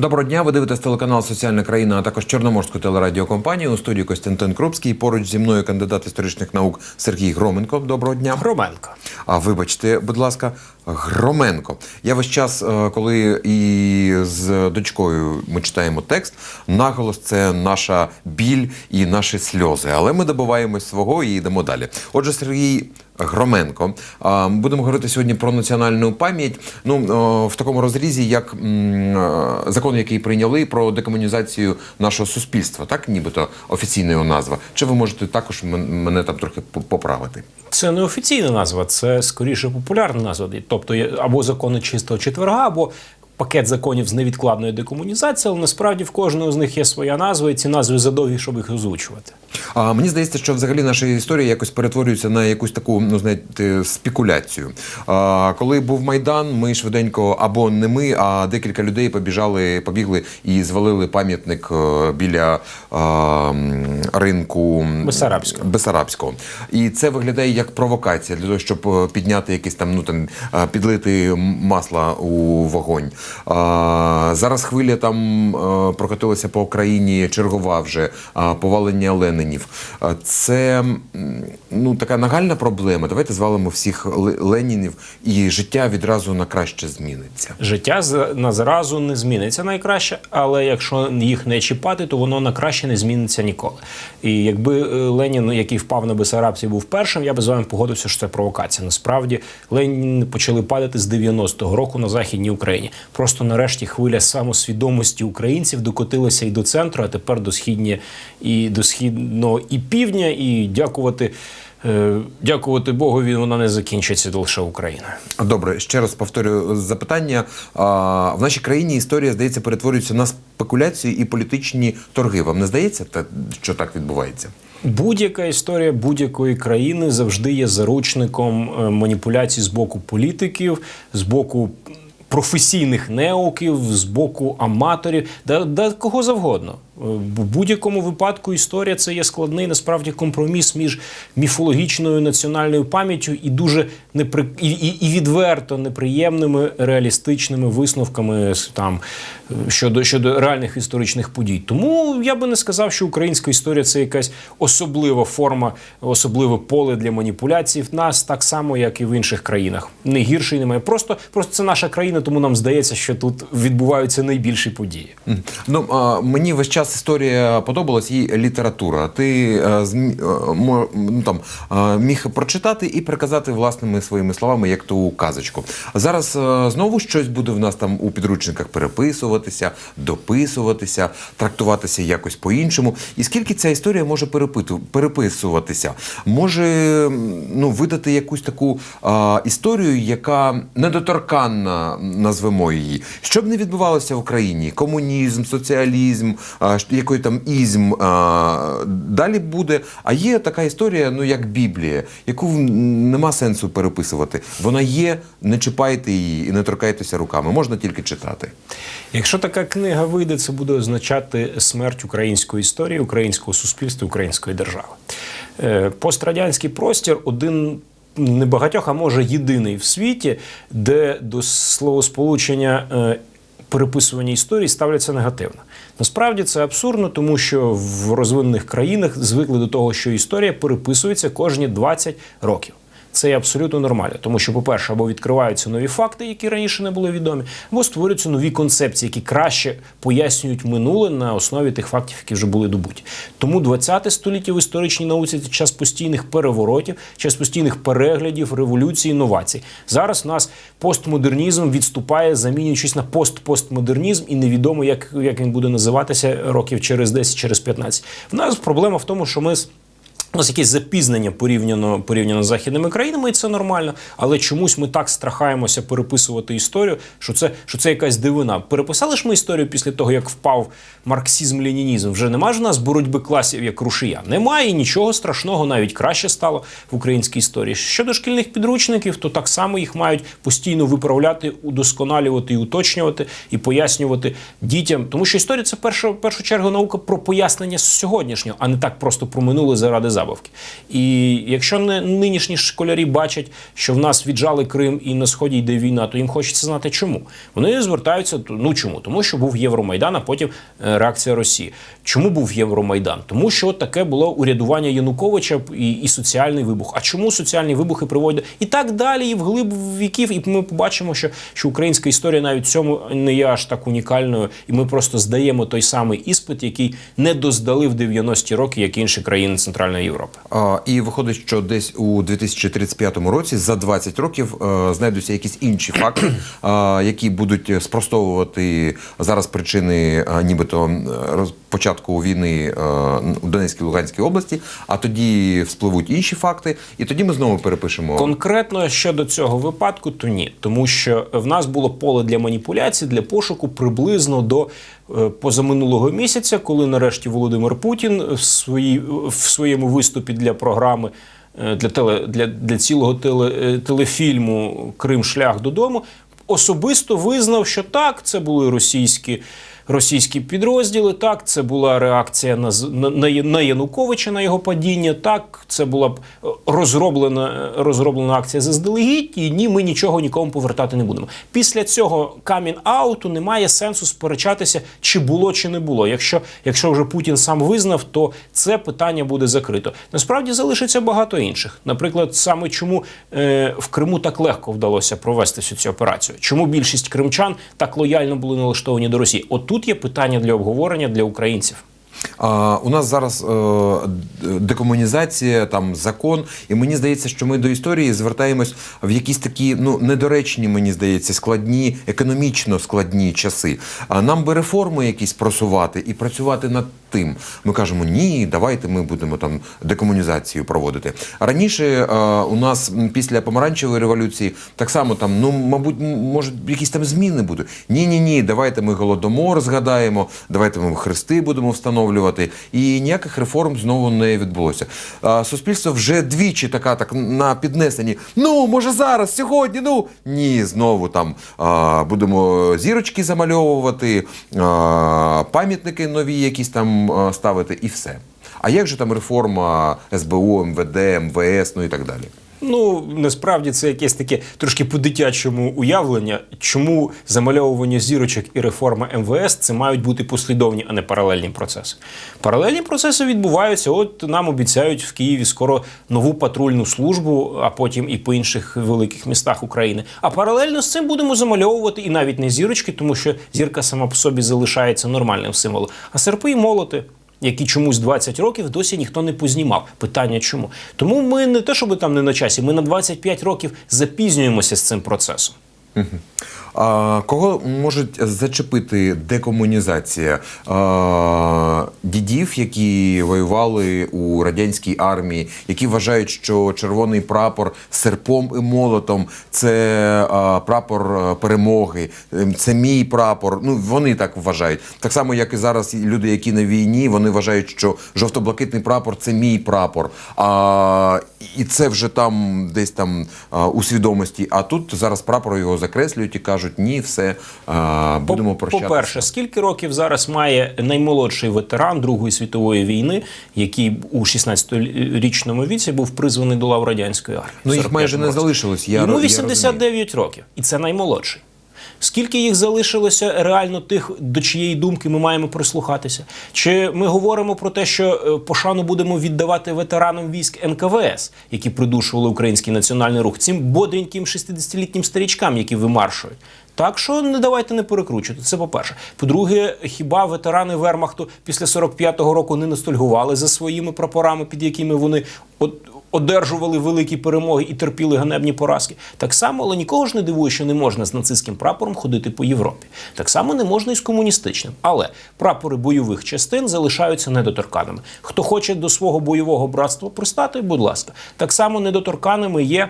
Доброго дня. Ви дивитесь телеканал Соціальна країна, а також Чорноморську телерадіокомпанію. У студії Костянтин Крупський. Поруч зі мною кандидат історичних наук Сергій Громенко. Доброго дня. Громенко. А вибачте, будь ласка, Громенко. Я весь час, е, коли і з дочкою ми читаємо текст, наголос це наша біль і наші сльози. Але ми добиваємось свого і йдемо далі. Отже, Сергій. Громенко. Будемо говорити сьогодні про національну пам'ять. Ну в такому розрізі, як закон, який прийняли про декомунізацію нашого суспільства, так нібито офіційна його назва. Чи ви можете також мене там трохи поправити? Це не офіційна назва, це скоріше популярна назва. Тобто або закони чистого четверга, або пакет законів з невідкладної декомунізації, але насправді в кожного з них є своя назва, і ці назви задовгі, щоб їх озвучувати. А мені здається, що взагалі наша історія якось перетворюється на якусь таку, ну знаєте, спекуляцію. А, коли був майдан, ми швиденько або не ми, а декілька людей побіжали, побігли і звалили пам'ятник е, біля а, ринку Бессарабського. Бесарабського. І це виглядає як провокація для того, щоб е, підняти якісь там, ну там е, підлити масла у вогонь. А, зараз хвиля там е, прокотилася по Україні чергова вже а, повалення Ленинів. А, Це ну така нагальна проблема. Давайте звалимо всіх Ленінів, і життя відразу на краще зміниться. Життя на зразу не зміниться найкраще, але якщо їх не чіпати, то воно на краще не зміниться ніколи. І якби е, Ленін, який впав на Бесарабці, був першим, я би з вами погодився, що це провокація. Насправді Ленін почали падати з 90-го року на західній Україні. Просто нарешті хвиля самосвідомості українців докотилася і до центру, а тепер до східні і до східного і півдня. І дякувати. е, Дякувати Богові, вона не закінчиться лише Україною. Добре, ще раз повторюю запитання. В нашій країні історія, здається, перетворюється на спекуляцію і політичні торги. Вам не здається, що так відбувається? Будь-яка історія будь-якої країни завжди є заручником е, маніпуляцій з боку політиків, з боку професійних неуків, з боку аматорів, да, да кого завгодно. В будь-якому випадку історія це є складний насправді компроміс між міфологічною національною пам'яттю і дуже непри... і, і, відверто неприємними реалістичними висновками там щодо, щодо реальних історичних подій. Тому я би не сказав, що українська історія це якась особлива форма, особливе поле для маніпуляцій. В нас так само, як і в інших країнах. Не гірше і немає. Просто, просто це наша країна, тому нам здається, що тут відбуваються найбільші події. Ну а, мені весь час історія подобалась і література. Ти е, е, ну, там е, міг прочитати і переказати власними своїми словами, як ту казочку. Зараз е, знову щось буде в нас там у підручниках переписуватися, дописуватися, трактуватися якось по-іншому. І скільки ця історія може перепиту, переписуватися? Може ну, видати якусь таку а, історію, яка недоторканна, назвемо її. Що б не відбувалося в Україні? Комунізм, соціалізм, ш- який там ізм а, далі буде. А є така історія, ну як Біблія, яку нема сенсу переписувати. Вона є, не чіпайте її і не торкайтеся руками. Можна тільки читати. Якщо така книга вийде, це буде означати смерть української історії, українського суспільства, української держави. Е, Пострадянський простір один. Небагатьох, а може єдиний в світі, де до словосполучення е, переписування історії ставляться негативно. Насправді це абсурдно, тому що в розвинених країнах звикли до того, що історія переписується кожні 20 років. Це є абсолютно нормально, тому що, по-перше, або відкриваються нові факти, які раніше не були відомі, або створюються нові концепції, які краще пояснюють минуле на основі тих фактів, які вже були добуті. Тому 20 століття в історичній науці це час постійних переворотів, час постійних переглядів, революцій, інновацій. Зараз нас постмодернізм відступає, замінюючись на пост-постмодернізм, і невідомо, як, як він буде називатися років через 10, через 15. В нас проблема в тому, що ми у нас якесь запізнення порівняно порівняно з західними країнами, і це нормально. Але чомусь ми так страхаємося переписувати історію, що це, що це якась дивина. Переписали ж ми історію після того, як впав марксизм-ленінізм. Вже немає ж у нас боротьби класів як рушія. Немає і нічого страшного, навіть краще стало в українській історії. Щодо шкільних підручників, то так само їх мають постійно виправляти, удосконалювати і уточнювати, і пояснювати дітям. Тому що історія це перша, в першу чергу наука про пояснення сьогоднішнього, а не так просто про минуле заради. Забавки. І якщо не нинішні школярі бачать, що в нас віджали Крим і на сході йде війна, то їм хочеться знати, чому вони звертаються. Ну чому? Тому що був Євромайдан, а потім е, реакція Росії. Чому був Євромайдан? Тому що таке було урядування Януковича і, і соціальний вибух. А чому соціальні вибухи приводять і так далі, і вглиб віків? І ми побачимо, що, що українська історія навіть в цьому не є аж так унікальною, і ми просто здаємо той самий іспит, який не доздали в 90-ті роки, як інші країни Центральної Європи. А, і виходить, що десь у 2035 році за 20 років е, знайдуться якісь інші факти, е, які будуть спростовувати зараз причини, е, нібито е, роз- початку війни е, у Донецькій Луганській області. А тоді вспливуть інші факти, і тоді ми знову перепишемо. Конкретно щодо цього випадку, то ні, тому що в нас було поле для маніпуляцій, для пошуку приблизно до е, позаминулого місяця, коли нарешті Володимир Путін в, свої, в своєму виступі для програми. е, Для теле для, для цілого теле, телефільму Крим шлях додому особисто визнав, що так, це були російські російські підрозділи. Так, це була реакція на на, на, Януковича на його падіння. Так, це була е, розроблена розроблена акція заздалегідь. І ні, ми нічого нікому повертати не будемо. Після цього камін ауту немає сенсу сперечатися, чи було, чи не було. Якщо, якщо вже Путін сам визнав, то це питання буде закрито. Насправді залишиться багато інших. Наприклад, саме чому е, в Криму так легко вдалося провести всю цю операцію? Чому більшість кримчан так лояльно були налаштовані до Росії? От тут є питання для обговорення для українців. А, у нас зараз е, декомунізація, там закон, і мені здається, що ми до історії звертаємось в якісь такі ну недоречні, мені здається, складні, економічно складні часи. А нам би реформи якісь просувати і працювати над тим. Ми кажемо, ні, давайте ми будемо там декомунізацію проводити. Раніше е, у нас після помаранчевої революції так само там, ну мабуть, може, якісь там зміни будуть. Ні, ні, ні, давайте ми голодомор згадаємо, давайте ми хрести будемо встановлювати. І ніяких реформ знову не відбулося. А, суспільство вже двічі така так на піднесенні. Ну, може, зараз, сьогодні, ну ні, знову там а, будемо зірочки замальовувати, а, пам'ятники нові якісь там ставити, і все. А як же там реформа СБУ, МВД, МВС, ну і так далі? Ну насправді це якесь таке трошки по-дитячому уявлення, чому замальовування зірочок і реформа МВС це мають бути послідовні, а не паралельні процеси. Паралельні процеси відбуваються. От нам обіцяють в Києві скоро нову патрульну службу, а потім і по інших великих містах України. А паралельно з цим будемо замальовувати і навіть не зірочки, тому що зірка сама по собі залишається нормальним символом, а серпи і молоти які чомусь 20 років досі ніхто не познімав. Питання чому? Тому ми не те, щоб там не на часі, ми на 25 років запізнюємося з цим процесом. А, кого може зачепити декомунізація? А, дідів, які воювали у радянській армії, які вважають, що червоний прапор серпом і молотом це а, прапор перемоги, ем, це мій прапор. Ну вони так вважають. Так само, як і зараз люди, які на війні, вони вважають, що жовто-блакитний прапор це мій прапор. А, і це вже там десь там у свідомості. А тут зараз прапор його закреслюють і кажуть, ні, все а, будемо прощатися. По-перше, скільки років зараз має наймолодший ветеран Другої світової війни, який у 16-річному віці був призваний до лав радянської армії? Ну, їх майже 45-му не залишилось, я йому Йому я 89 років, і це наймолодший. Скільки їх залишилося реально тих, до чиєї думки ми маємо прислухатися? Чи ми говоримо про те, що е, пошану будемо віддавати ветеранам військ НКВС, які придушували український національний рух, цим бодреньким 60-літнім старічкам, які вимаршують? Так що не давайте не перекручувати. Це по-перше. По-друге, хіба ветерани Вермахту після 45-го року не ностальгували за своїми прапорами, під якими вони от одержували великі перемоги і терпіли ганебні поразки. Так само, але нікого ж не дивує, що не можна з нацистським прапором ходити по Європі. Так само не можна і з комуністичним. Але прапори бойових частин залишаються недоторканими. Хто хоче до свого бойового братства пристати, будь ласка, так само недоторканими є.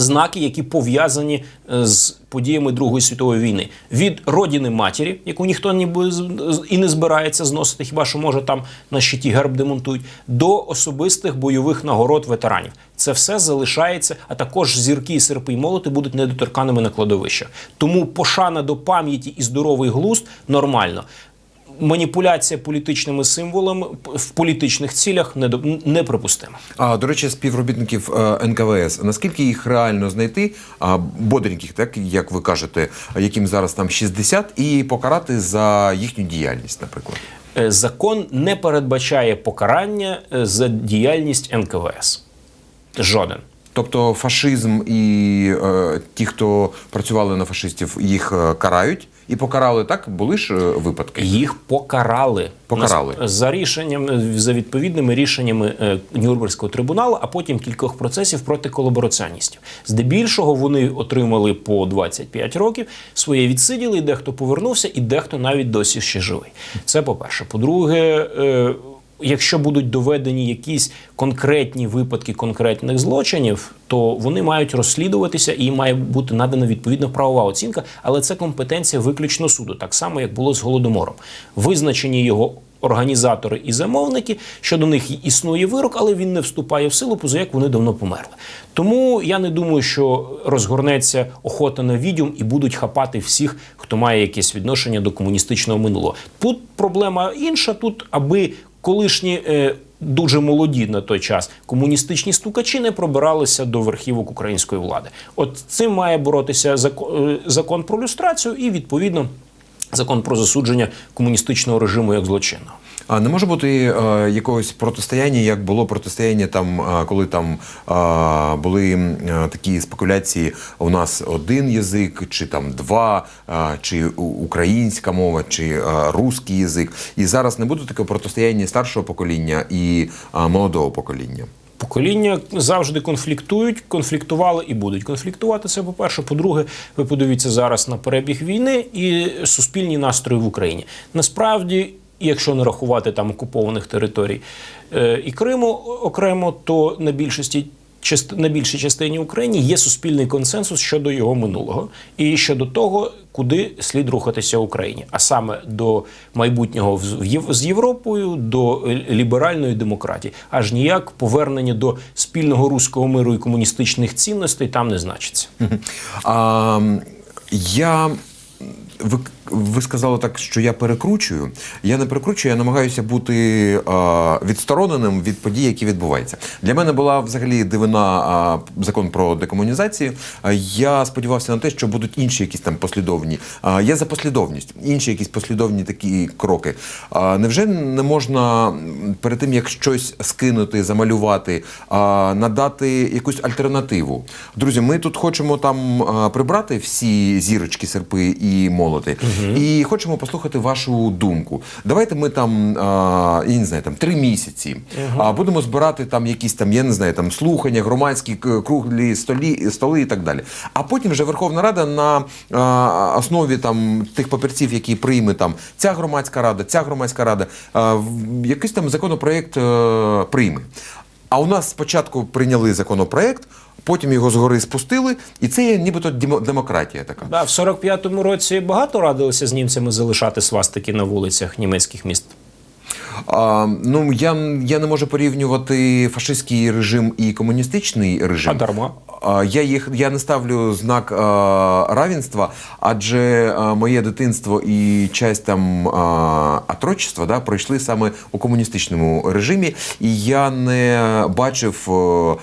Знаки, які пов'язані е, з подіями Другої світової війни, від родини матері, яку ніхто ніби і не збирається зносити, хіба що може там на щиті герб демонтують, до особистих бойових нагород ветеранів. Це все залишається, а також зірки, серпи і молоти будуть недоторканими на кладовищах. Тому пошана до пам'яті і здоровий глузд нормально. Маніпуляція політичними символами в політичних цілях неприпустима. А до речі, співробітників е, НКВС. Наскільки їх реально знайти? А бодреньких, так як ви кажете, яким зараз там 60, і покарати за їхню діяльність, наприклад. Е, Закон не передбачає покарання е, за діяльність НКВС. Жоден. Тобто фашизм і е, ті, хто працювали на фашистів, їх е, карають і покарали так. Були ж е, випадки. Їх покарали. Покарали. За рішенням за відповідними рішеннями е, Нюрнберзького трибуналу, а потім кількох процесів проти колабораціоністів. Здебільшого вони отримали по 25 років, своє відсиділи, і дехто повернувся, і дехто навіть досі ще живий. Це по-перше. По-друге, е, якщо будуть доведені якісь конкретні випадки конкретних злочинів, то вони мають розслідуватися і має бути надана відповідна правова оцінка, але це компетенція виключно суду, так само як було з голодомором. Визначені його. Організатори і замовники щодо них існує вирок, але він не вступає в силу, поза як вони давно померли. Тому я не думаю, що розгорнеться охота на відьом і будуть хапати всіх, хто має якесь відношення до комуністичного минулого. Тут проблема інша. Тут аби колишні. Е, Дуже молоді на той час комуністичні стукачі не пробиралися до верхівок української влади. От цим має боротися е, закон про люстрацію і відповідно закон про засудження комуністичного режиму як злочинного. А не може бути е, якогось протистояння, як було протистояння там, е, коли там е, були такі спекуляції. У нас один язик, чи там два, чи українська мова, чи е, русський язик. І зараз не буде такого протистояння старшого покоління і молодого покоління. Покоління завжди конфліктують, конфліктували і будуть конфліктувати. Це по-перше. По-друге, ви подивіться зараз на перебіг війни і суспільні настрої в Україні. Насправді, якщо не рахувати там окупованих територій е, і Криму окремо, то на більшості. На більшій частині України є суспільний консенсус щодо його минулого і щодо того, куди слід рухатися Україні, а саме до майбутнього з Європою, до ліберальної демократії, аж ніяк повернення до спільного руського миру і комуністичних цінностей там не значиться. А, я. Ви, ви сказали так, що я перекручую. Я не перекручую, я намагаюся бути е, відстороненим від подій, які відбуваються. Для мене була взагалі дивина е, закон про декомунізацію. Е, я сподівався на те, що будуть інші якісь там послідовні. Е, я за послідовність, інші якісь послідовні такі кроки. Е, невже не можна перед тим, як щось скинути, замалювати, е, надати якусь альтернативу? Друзі, ми тут хочемо там прибрати всі зірочки, серпи і молоти, і хочемо послухати вашу думку. Давайте ми там, е, я не знаю, там три місяці а будемо збирати там якісь там, я не знаю, там слухання, громадські круглі столі, столи і так далі. А потім вже Верховна Рада на е, основі там тих папірців, які прийме там ця громадська рада, ця громадська рада, в- якийсь там законопроект е, прийме. А у нас спочатку прийняли законопроект, потім його згори спустили, і це є нібито демо- демократія така. Да, в 45-му році багато радилися з німцями залишати свастики на вулицях німецьких міст. А, ну я, я не можу порівнювати фашистський режим і комуністичний режим. А дарма. Я їх я не ставлю знак а, равенства, адже а, моє дитинство і часть там а, отрочества да, пройшли саме у комуністичному режимі, і я не бачив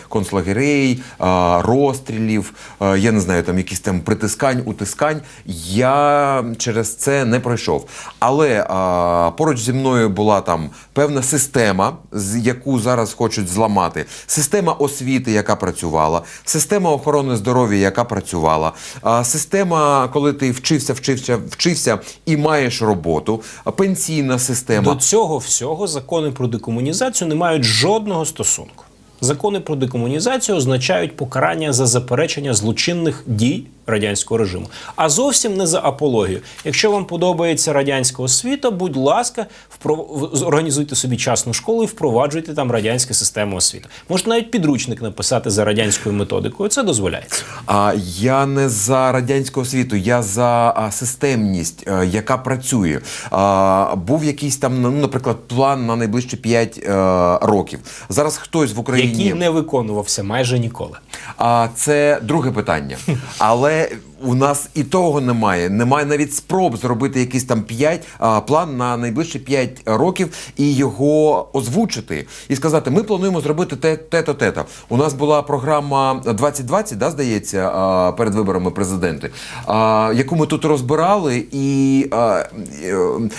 концлагерей, а, розстрілів, а, я не знаю, там якісь там притискань, утискань. Я через це не пройшов. Але а, поруч зі мною була там певна система, яку зараз хочуть зламати. Система освіти, яка працювала, система охорони здоров'я, яка працювала, система, коли ти вчився, вчився, вчився і маєш роботу, пенсійна система. До цього всього закони про декомунізацію не мають жодного стосунку. Закони про декомунізацію означають покарання за заперечення злочинних дій радянського режиму, а зовсім не за апологію. Якщо вам подобається радянська освіта, будь ласка, впро- організуйте собі частну школу і впроваджуйте там радянську систему освіти. Можете навіть підручник написати за радянською методикою. Це дозволяється. А я не за радянську освіту, я за системність, е, яка працює. А, був якийсь там, ну, наприклад, план на найближчі 5 е, років. Зараз хтось в Україні Який не виконувався майже ніколи. А це друге питання. Але where у нас і того немає. Немає навіть спроб зробити якийсь там 5, а, план на найближчі 5 років і його озвучити. І сказати, ми плануємо зробити те, те-то, те-то. У нас була програма 2020, да, здається, перед виборами президенти, яку ми тут розбирали, і е,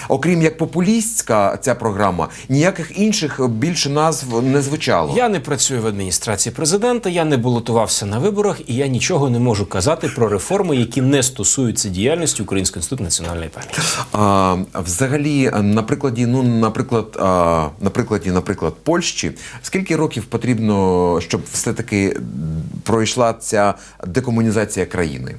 окрім як популістська ця програма, ніяких інших більше назв не звучало. Я не працюю в адміністрації президента, я не балотувався на виборах, і я нічого не можу казати про реформи, які не стосуються діяльності Українського інституту національної пам'яті. А, взагалі, на прикладі, ну, наприклад, а, на прикладі, наприклад, Польщі, скільки років потрібно, щоб все-таки пройшла ця декомунізація країни?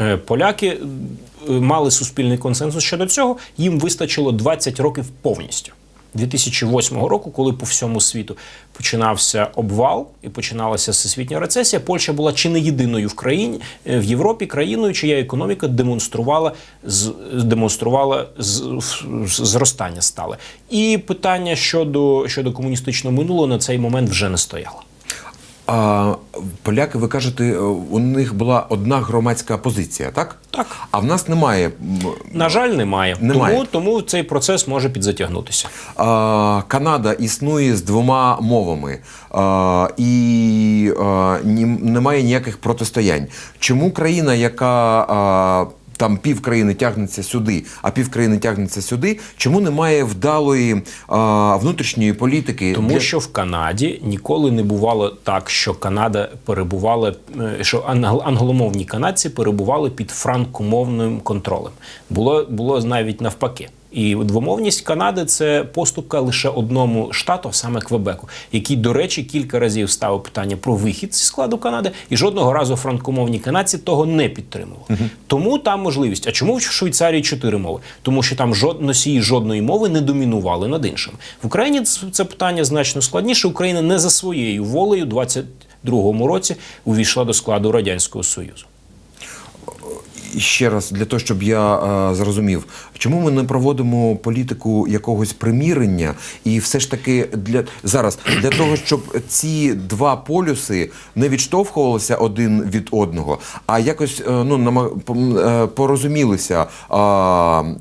Е, Поляки е, мали суспільний консенсус щодо цього. Їм вистачило 20 років повністю. 2008 року, коли по всьому світу починався обвал і починалася всесвітня рецесія, Польща була чи не єдиною в країні е, в Європі країною, чия економіка демонструвала демонструвала зростання стале. І питання щодо, щодо комуністичного минулого на цей момент вже не стояло. А, поляки, ви кажете, у них була одна громадська позиція, так? Так. А в нас немає. На жаль, немає. Немає. Тому, тому цей процес може підзатягнутися. А, Канада існує з двома мовами а, і а, немає ніяких протистоянь. Чому країна, яка а, там пів країни тягнеться сюди, а пів країни тягнеться сюди, чому немає вдалої а, внутрішньої політики? Тому для- що в Канаді ніколи не бувало так, що Канада перебувала, е, що англомовні канадці перебували під франкомовним контролем. Було було навіть навпаки. І двомовність Канади це поступка лише одному штату, саме Квебеку, який, до речі, кілька разів ставив питання про вихід зі складу Канади, і жодного разу франкомовні канадці того не підтримували. Тому там можливість. А чому в Швейцарії чотири мови? Тому що там жод... носії жодної мови не домінували над іншим. В Україні це питання значно складніше. Україна не за своєю волею у 22-му році увійшла до складу радянського союзу. Ще раз для того, щоб я е, зрозумів, чому ми не проводимо політику якогось примірення, і все ж таки для зараз для того, щоб ці два полюси не відштовхувалися один від одного, а якось е, ну нама- е, порозумілися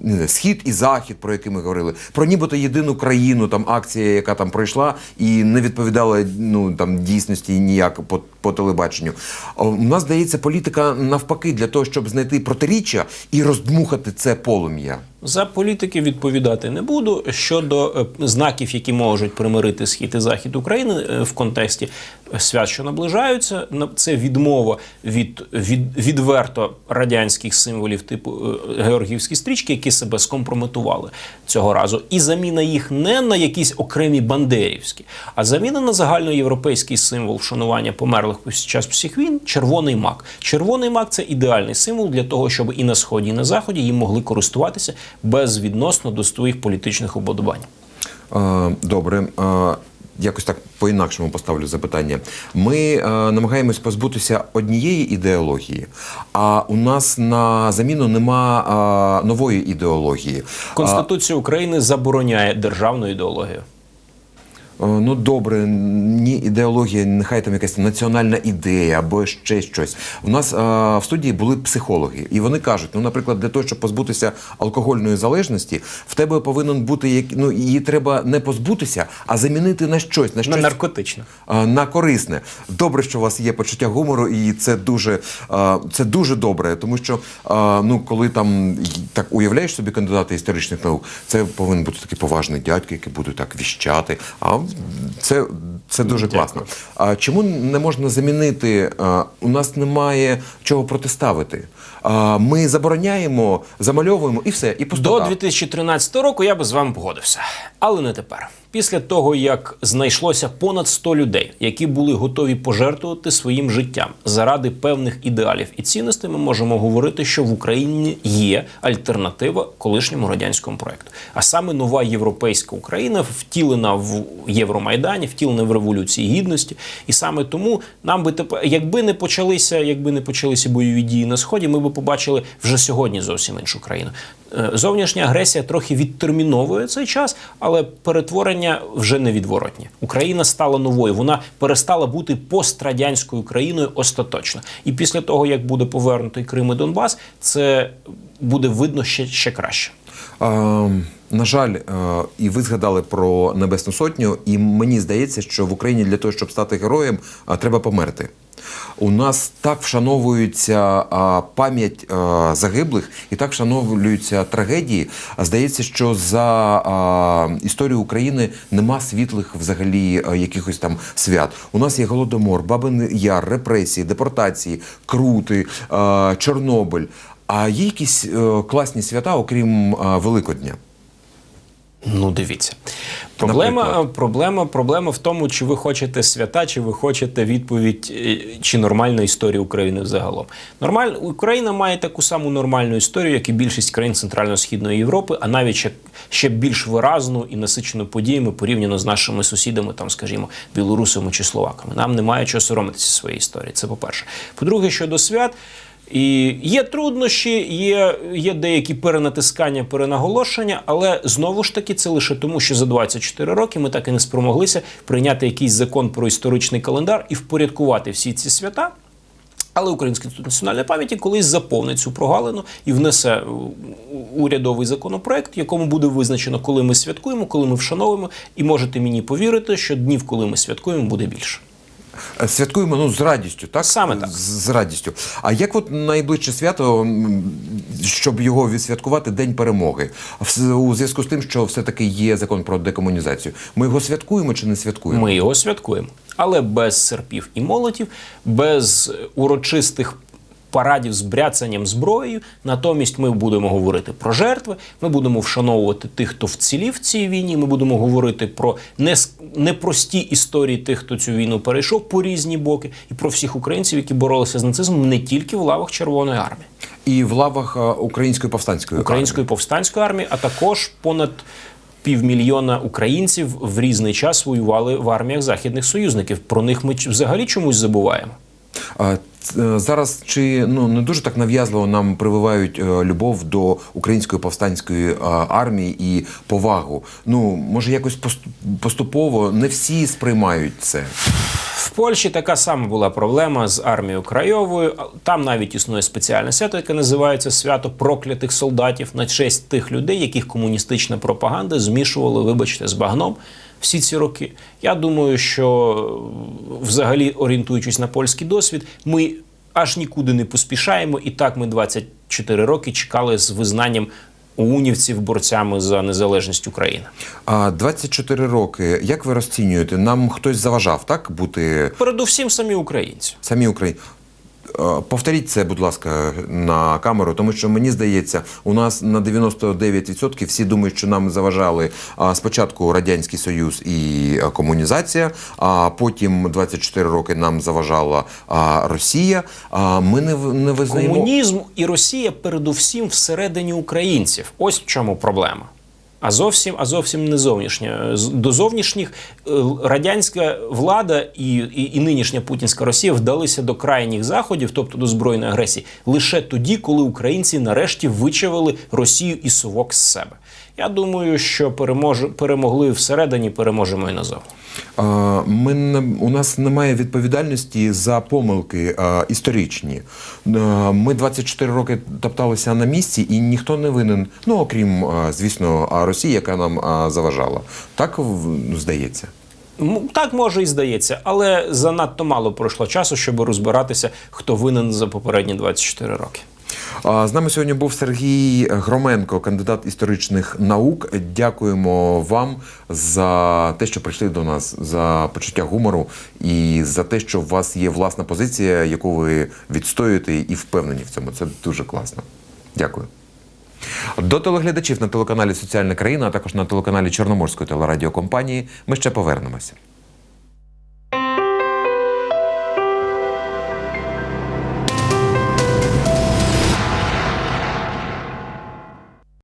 е, схід і захід, про які ми говорили, про нібито єдину країну, там акція, яка там пройшла і не відповідала ну там дійсності ніяк по, по телебаченню. У нас здається, політика навпаки для того, щоб знайти протиріччя і роздмухати це полум'я. За політики відповідати не буду. Щодо е, знаків, які можуть примирити схід і захід України е, в контексті свят, що наближаються, на- це відмова від, від відверто радянських символів типу е, георгіївські стрічки, які себе скомпрометували цього разу, і заміна їх не на якісь окремі бандерівські, а заміна на загальноєвропейський символ вшанування померлих під час всіх війн червоний мак. Червоний мак це ідеальний символ для того, щоб і на сході, і на заході їм могли користуватися безвідносно до своїх політичних уподобань. Е, Добре. Е, Якось так по-інакшому поставлю запитання. Ми е, намагаємось позбутися однієї ідеології, а у нас на заміну нема е, нової ідеології. Конституція України забороняє державну ідеологію. Е, Ну добре, ні ідеологія, нехай там якась національна ідея або ще щось. У нас е, в студії були психологи, і вони кажуть: ну, наприклад, для того, щоб позбутися алкогольної залежності, в тебе повинен бути як ну її треба не позбутися, а замінити на щось, на На щось наркотичну. е, на корисне. Добре, що у вас є почуття гумору, і це дуже, е, це дуже добре, тому що е, ну, коли там так уявляєш собі кандидата історичних наук, це повинен бути такий поважний дядько, який буде так віщати. А це, це дуже Дякую. класно. А чому не можна замінити? А, У нас немає чого протиставити. А, Ми забороняємо, замальовуємо і все, і До пустота. 2013 року я би з вами погодився, але не тепер. Після того, як знайшлося понад 100 людей, які були готові пожертвувати своїм життям заради певних ідеалів і цінностей, ми можемо говорити, що в Україні є альтернатива колишньому радянському проекту. А саме нова європейська Україна втілена в Євромайдані, втілена в революції гідності. І саме тому нам би тепер, якби не почалися, якби не почалися бойові дії на сході, ми би побачили вже сьогодні зовсім іншу країну. Е, Зовнішня агресія трохи відтерміновує цей час, але перетворення вже невідворотнє. Україна стала новою. Вона перестала бути пострадянською країною остаточно. І після того, як буде повернутий Крим і Донбас, це буде видно ще, ще краще. Е, на жаль, е, і ви згадали про Небесну Сотню, і мені здається, що в Україні для того, щоб стати героєм, е, треба померти. У нас так вшановується пам'ять загиблих і так вшановуються трагедії. Здається, що за історію України нема світлих взагалі якихось там свят. У нас є голодомор, Бабин Яр, репресії, депортації, крути, Чорнобиль. А є якісь е, класні свята, окрім Великодня? Ну, дивіться. Проблема, Наприклад? проблема, проблема в тому, чи ви хочете свята, чи ви хочете відповідь, е, чи нормальна історія України взагалом. Нормаль... Україна має таку саму нормальну історію, як і більшість країн Центрально-Східної Європи, а навіть ще, ще більш виразну і насичену подіями порівняно з нашими сусідами, там, скажімо, білорусами чи словаками. Нам немає чого соромитися своєї історії. Це по-перше. По-друге, щодо свят. І є труднощі, є, є деякі перенатискання, перенаголошення, але знову ж таки це лише тому, що за 24 роки ми так і не спромоглися прийняти якийсь закон про історичний календар і впорядкувати всі ці свята. Але Український інститут національної пам'яті колись заповнить цю прогалину і внесе урядовий законопроект, якому буде визначено, коли ми святкуємо, коли ми вшановуємо. І можете мені повірити, що днів, коли ми святкуємо, буде більше. Е, Святкуємо ну з радістю, так Саме так. З, радістю. А як от найближче свято, щоб його відсвяткувати День перемоги, у зв'язку з тим, що все таки є закон про декомунізацію. Ми його святкуємо чи не святкуємо? Ми його святкуємо, але без серпів і молотів, без урочистих парадів з бряцанням зброєю. Натомість ми будемо говорити про жертви. Ми будемо вшановувати тих, хто вцілів в цій війні. Ми будемо говорити про непрості історії тих, хто цю війну перейшов по різні боки, і про всіх українців, які боролися з нацизмом не тільки в лавах Червоної армії. І в лавах е, української повстанської української повстанської армії, а також понад півмільйона українців в різний час воювали в арміях західних союзників. Про них ми взагалі чомусь забуваємо. Е, Зараз чи ну не дуже так нав'язливо нам прививають е, любов до української повстанської е, армії і повагу. Ну може якось поступово не всі сприймають це. В Польщі така сама була проблема з армією Крайовою. Там навіть існує спеціальне свято, яке називається свято проклятих солдатів на честь тих людей, яких комуністична пропаганда змішувала, вибачте, з багном всі ці роки. Я думаю, що е, взагалі орієнтуючись на польський досвід, ми аж нікуди не поспішаємо. І так ми 24 роки чекали з визнанням унівців борцями за незалежність України. А 24 роки. Як ви розцінюєте? Нам хтось заважав так бути Передусім самі українці. самі Україні? Повторіть це, будь ласка, на камеру, тому що мені здається, у нас на 99% всі думають, що нам заважали спочатку Радянський Союз і комунізація, а потім 24 роки нам заважала Росія. Ми не, не визнаємо. Комунізм і Росія передусім всередині українців. Ось в чому проблема. А зовсім, а зовсім не зовнішня. До зовнішніх е, радянська влада і, і, і нинішня путінська Росія вдалися до крайніх заходів, тобто до збройної агресії, лише тоді, коли українці нарешті вичавили Росію і совок з себе. Я думаю, що переможе, перемогли всередині, переможемо і назовні. Ми не, у нас немає відповідальності за помилки а, історичні. Ми 24 роки топталися на місці, і ніхто не винен. Ну окрім, звісно, Росії, яка нам заважала. Так здається. Так може і здається, але занадто мало пройшло часу, щоб розбиратися, хто винен за попередні 24 роки. З нами сьогодні був Сергій Громенко, кандидат історичних наук. Дякуємо вам за те, що прийшли до нас, за почуття гумору і за те, що у вас є власна позиція, яку ви відстоюєте і впевнені в цьому. Це дуже класно. Дякую. До телеглядачів на телеканалі Соціальна країна, а також на телеканалі Чорноморської телерадіокомпанії ми ще повернемося.